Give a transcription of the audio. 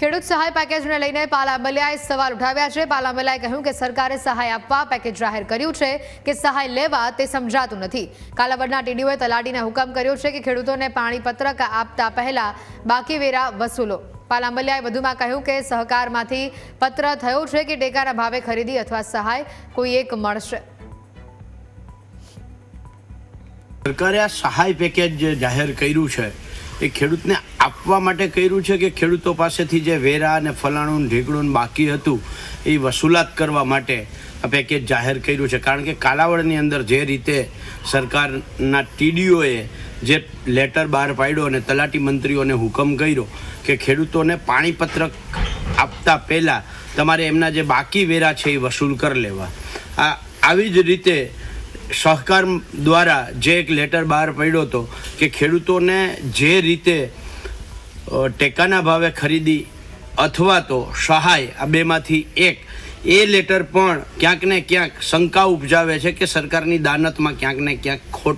ખેડૂત સહાય પેકેજને લઈને પાલાબલિયાએ સવાલ ઉઠાવ્યા છે. પાલાબલિયાએ કહ્યું કે સરકારે સહાય આપવા પેકેજ જાહેર કર્યું છે કે સહાય લેવા તે સમજાતું નથી. કાલાવડના ટીડીઓએ તલાટીને હુકમ કર્યો છે કે ખેડૂતોને પાણી પત્રક આપતા પહેલા બાકી વેરા વસૂલો. પાલાંબલિયાએ વધુમાં કહ્યું કે સહકારમાંથી પત્ર થયો છે કે ટેકાના ભાવે ખરીદી અથવા સહાય કોઈ એક મળશે. સરકારે આ સહાય પેકેજ જાહેર કર્યું છે. એ ખેડૂતને આપવા માટે કર્યું છે કે ખેડૂતો પાસેથી જે વેરા અને ફલાણું ઢીકણું બાકી હતું, એ વસૂલાત કરવા માટે આ પેકેજ જાહેર કર્યું છે. કારણ કે કાલાવડની અંદર જે રીતે સરકારના ટીડીઓએ જે લેટર બહાર પાડ્યો અને તલાટી મંત્રીઓને હુકમ કર્યો કે ખેડૂતોને પાણીપત્રક આપતા પહેલાં તમારે એમના જે બાકી વેરા છે એ વસૂલ કરી લેવા. આ આવી જ રીતે સહકાર દ્વારા જે એક લેટર બહાર પડ્યો હતો કે ખેડૂતોને જે રીતે ટેકાના ભાવે ખરીદી અથવા તો સહાય આ બેમાંથી એક, એ લેટર પણ ક્યાંક ને ક્યાંક શંકા ઉપજાવે છે કે સરકારની દાનતમાં ક્યાંક ને ક્યાંક ખોટ